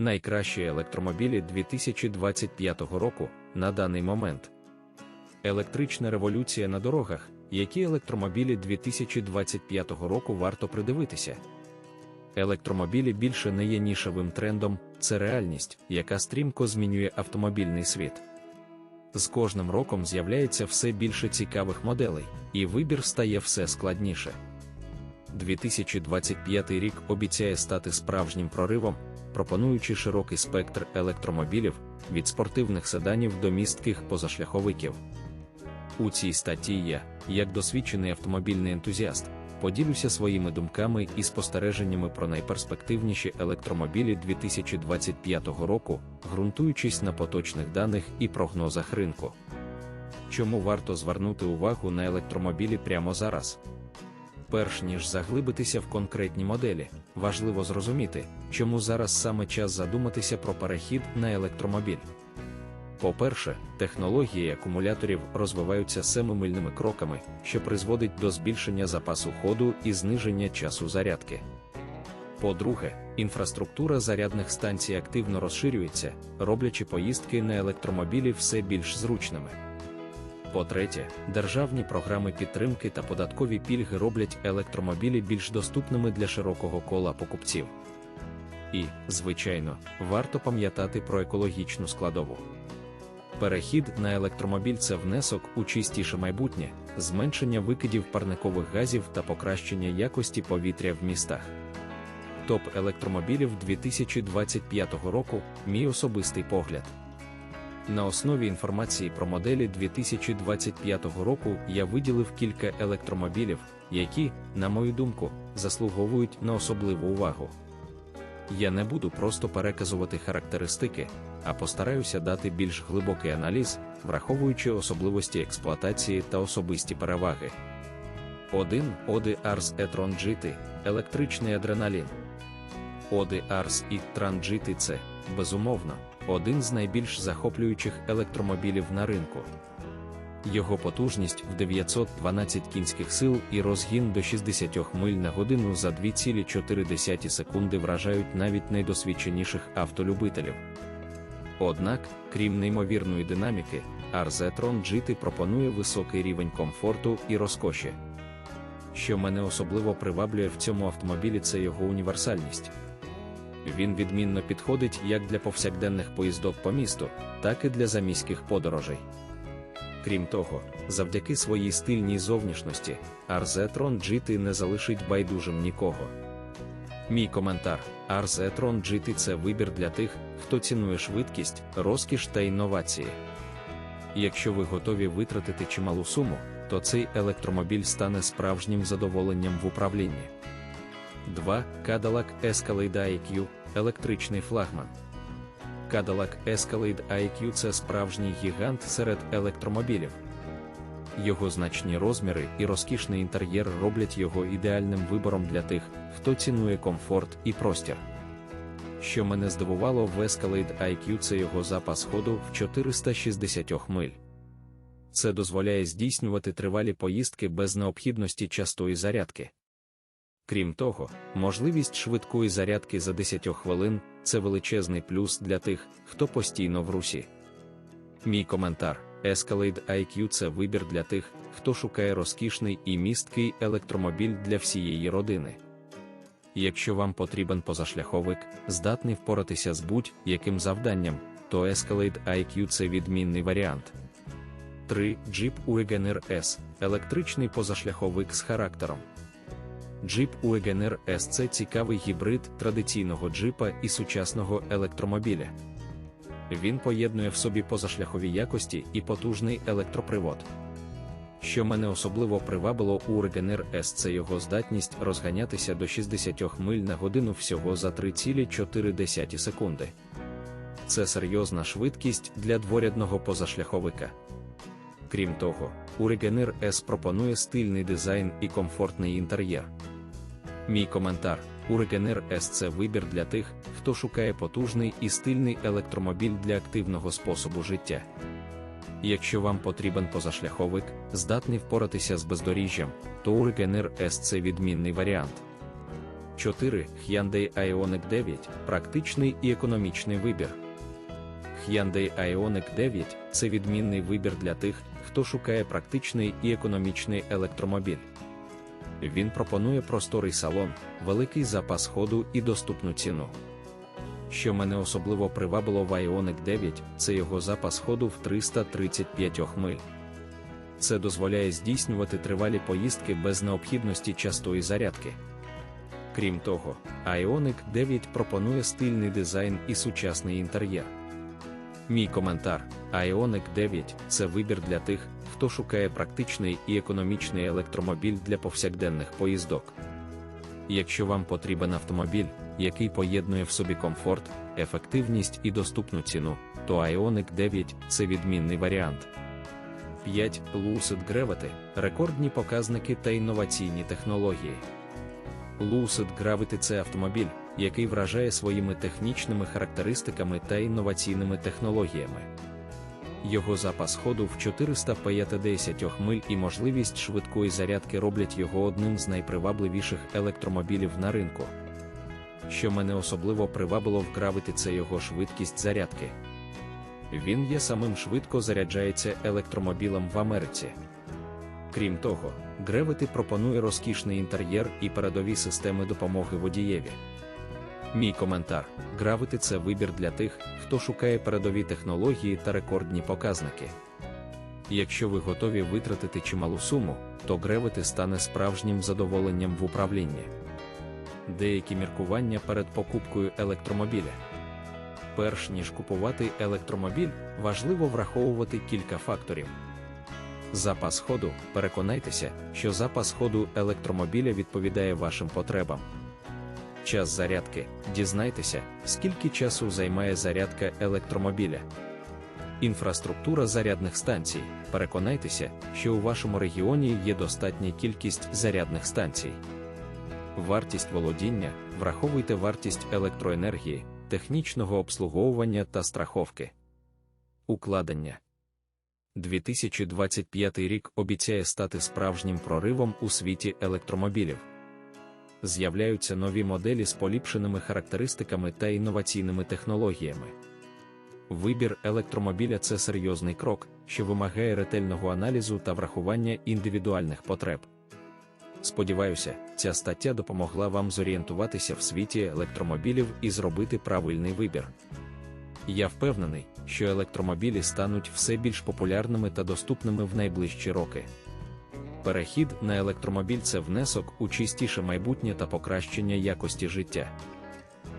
найкращі електромобілі 2025 року на даний момент. Електрична революція на дорогах, які електромобілі 2025 року варто придивитися. Електромобілі більше не є нішевим трендом, це реальність, яка стрімко змінює автомобільний світ. З кожним роком з'являється все більше цікавих моделей, і вибір стає все складніше. 2025 рік обіцяє стати справжнім проривом, пропонуючи широкий спектр електромобілів від спортивних седанів до містких позашляховиків. У цій статті я, як досвідчений автомобільний ентузіаст, поділюся своїми думками і спостереженнями про найперспективніші електромобілі 2025 року, ґрунтуючись на поточних даних і прогнозах ринку. Чому варто звернути увагу на електромобілі прямо зараз? Перш ніж заглибитися в конкретні моделі, важливо зрозуміти, чому зараз саме час задуматися про перехід на електромобіль. По-перше, технології акумуляторів розвиваються семимильними кроками, що призводить до збільшення запасу ходу і зниження часу зарядки. По-друге, інфраструктура зарядних станцій активно розширюється, роблячи поїздки на електромобілі все більш зручними. По-третє, державні програми підтримки та податкові пільги роблять електромобілі більш доступними для широкого кола покупців. І, звичайно, варто пам'ятати про екологічну складову. Перехід на електромобіль це внесок у чистіше майбутнє, зменшення викидів парникових газів та покращення якості повітря в містах. Топ електромобілів 2025 року мій особистий погляд. На основі інформації про моделі 2025 року я виділив кілька електромобілів, які, на мою думку, заслуговують на особливу увагу. Я не буду просто переказувати характеристики, а постараюся дати більш глибокий аналіз, враховуючи особливості експлуатації та особисті переваги. 1. Оди Ars e-tron GT – електричний адреналін. Оди Ars і Tran GT – це, безумовно, один з найбільш захоплюючих електромобілів на ринку. Його потужність в 912 кінських сил і розгін до 60 миль на годину за 2,4 секунди вражають навіть найдосвідченіших автолюбителів. Однак, крім неймовірної динаміки, Arzetron GT пропонує високий рівень комфорту і розкоші. Що мене особливо приваблює в цьому автомобілі, це його універсальність. Він відмінно підходить як для повсякденних поїздок по місту, так і для заміських подорожей. Крім того, завдяки своїй стильній зовнішності, Arzetron GT не залишить байдужим нікого. Мій коментар: Arzetron GT – це вибір для тих, хто цінує швидкість, розкіш та інновації. Якщо ви готові витратити чималу суму, то цей електромобіль стане справжнім задоволенням в управлінні. 2. Cadillac Escalade IQ – електричний флагман. Cadillac Escalade IQ це справжній гігант серед електромобілів. Його значні розміри і розкішний інтер'єр роблять його ідеальним вибором для тих, хто цінує комфорт і простір. Що мене здивувало в Escalade IQ це його запас ходу в 460 миль. Це дозволяє здійснювати тривалі поїздки без необхідності частої зарядки. Крім того, можливість швидкої зарядки за 10 хвилин це величезний плюс для тих, хто постійно в русі. Мій коментар: Escalade IQ це вибір для тих, хто шукає розкішний і місткий електромобіль для всієї родини. Якщо вам потрібен позашляховик, здатний впоратися з будь-яким завданням, то Escalade IQ це відмінний варіант. 3. Jeep Wagoneer S електричний позашляховик з характером. Jeep Wagoneer S це цікавий гібрид традиційного джипа і сучасного електромобіля. Він поєднує в собі позашляхові якості і потужний електропривод. Що мене особливо привабило у Wagoneer S це його здатність розганятися до 60 миль на годину всього за 3,4 секунди. Це серйозна швидкість для дворядного позашляховика. Крім того, Wagoneer S пропонує стильний дизайн і комфортний інтер'єр. Мій коментар: Wagoneer S це вибір для тих, хто шукає потужний і стильний електромобіль для активного способу життя. Якщо вам потрібен позашляховик, здатний впоратися з бездоріжжям, то Wagoneer S це відмінний варіант. 4. Hyundai Ioniq 9 практичний і економічний вибір. Hyundai Ioniq 9 це відмінний вибір для тих, хто шукає практичний і економічний електромобіль. Він пропонує просторий салон, великий запас ходу і доступну ціну. Що мене особливо привабило в Ioniq 9, це його запас ходу в 335 миль. Це дозволяє здійснювати тривалі поїздки без необхідності частої зарядки. Крім того, Ioniq 9 пропонує стильний дизайн і сучасний інтер'єр. Мій коментар: Ioniq 9 це вибір для тих, хто шукає практичний і економічний електромобіль для повсякденних поїздок. Якщо вам потрібен автомобіль, який поєднує в собі комфорт, ефективність і доступну ціну, то Ioniq 9 це відмінний варіант. 5. Lucid Gravity – рекордні показники та інноваційні технології. Lucid Gravity – це автомобіль, який вражає своїми технічними характеристиками та інноваційними технологіями. Його запас ходу в 450 миль і можливість швидкої зарядки роблять його одним з найпривабливіших електромобілів на ринку. Що мене особливо привабило в Gravity – це його швидкість зарядки. Він є самим швидко заряджається електромобілем в Америці. Крім того, Gravity пропонує розкішний інтер'єр і передові системи допомоги водієві. Мій коментар: Gravity – це вибір для тих, хто шукає передові технології та рекордні показники. Якщо ви готові витратити чималу суму, то Gravity стане справжнім задоволенням в управлінні. Деякі міркування перед покупкою електромобіля. Перш ніж купувати електромобіль, важливо враховувати кілька факторів. Запас ходу. Переконайтеся, що запас ходу електромобіля відповідає вашим потребам. Час зарядки. Дізнайтеся, скільки часу займає зарядка електромобіля. Інфраструктура зарядних станцій. Переконайтеся, що у вашому регіоні є достатня кількість зарядних станцій. Вартість володіння. Враховуйте вартість електроенергії, технічного обслуговування та страховки. Укладення 2025 рік обіцяє стати справжнім проривом у світі електромобілів. З'являються нові моделі з поліпшеними характеристиками та інноваційними технологіями. Вибір електромобіля це серйозний крок, що вимагає ретельного аналізу та врахування індивідуальних потреб. Сподіваюся, ця стаття допомогла вам зорієнтуватися в світі електромобілів і зробити правильний вибір. Я впевнений, що електромобілі стануть все більш популярними та доступними в найближчі роки. Перехід на електромобіль це внесок у чистіше майбутнє та покращення якості життя.